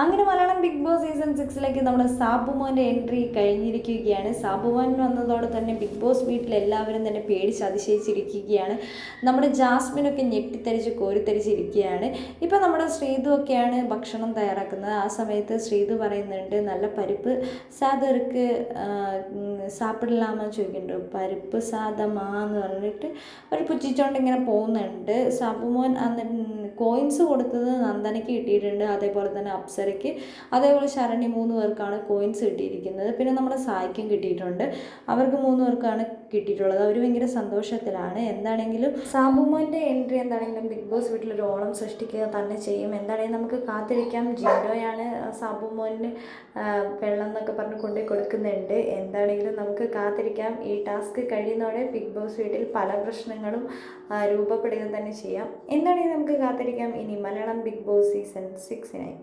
അങ്ങനെ Malayalam big boss season സിക്സിലേക്ക് നമ്മുടെ സാബുമോന്റെ എൻട്രി കഴിഞ്ഞിരിക്കുകയാണ്. സാബുമോൻ വന്നതോടെ തന്നെ ബിഗ് ബോസ് വീട്ടിൽ എല്ലാവരും തന്നെ പേടിച്ച് അതിശയിച്ചിരിക്കുകയാണ്. നമ്മുടെ ജാസ്മിനൊക്കെ ഞെട്ടിത്തരിച്ച് കോരിത്തരിച്ചിരിക്കുകയാണ് ഇപ്പം നമ്മുടെ ശ്രീതു ഒക്കെയാണ് ഭക്ഷണം തയ്യാറാക്കുന്നത്. ആ സമയത്ത് ശ്രീതു പറയുന്നുണ്ട് നല്ല പരിപ്പ് സാധർക്ക് സാപ്പിടലാമെന്ന് ചോദിക്കുന്നുണ്ട്. പരിപ്പ് സാധമാന്ന് പറഞ്ഞിട്ട് ഒരു പുച്ഛിച്ചോണ്ട് ഇങ്ങനെ പോകുന്നുണ്ട്. സാബുമോൻ അന്ന് കോയിൻസ് കൊടുത്തത് നന്ദനയ്ക്ക് കിട്ടിയിട്ടുണ്ട്. അതേപോലെ തന്നെ അപ്സരയ്ക്ക്. അതേപോലെ ശരണി മൂന്ന് പേർക്കാണ് കോയിൻസ് കിട്ടിയിരിക്കുന്നത്. പിന്നെ നമ്മുടെ സായിക്കും കിട്ടിയിട്ടുണ്ട്. അവർക്ക് മൂന്ന് പേർക്കാണ് കിട്ടിയിട്ടുള്ളത്. അവർ ഭയങ്കര സന്തോഷത്തിലാണ്. എന്താണെങ്കിലും സാബുമോന്റെ എൻട്രി എന്താണെങ്കിലും ബിഗ് ബോസ് വീട്ടിലൊരു ഓളം സൃഷ്ടിക്കുക തന്നെ ചെയ്യും. എന്താണെങ്കിലും നമുക്ക് കാത്തിരിക്കാം. ജിൻഡോയാണ് സാബുമോന് വെള്ളം എന്നൊക്കെ പറഞ്ഞ് കൊണ്ടുപോയി കൊടുക്കുന്നുണ്ട്. എന്താണെങ്കിലും നമുക്ക് കാത്തിരിക്കാം. ഈ ടാസ്ക് കഴിയുന്നതോടെ ബിഗ് ബോസ് വീട്ടിൽ പല പ്രശ്നങ്ങളും രൂപപ്പെടുക തന്നെ ചെയ്യാം. എന്താണെങ്കിലും നമുക്ക് കാത്തിരിക്കാം ഇനി മലയാളം ബിഗ് ബോസ് സീസൺ സിക്സിനായി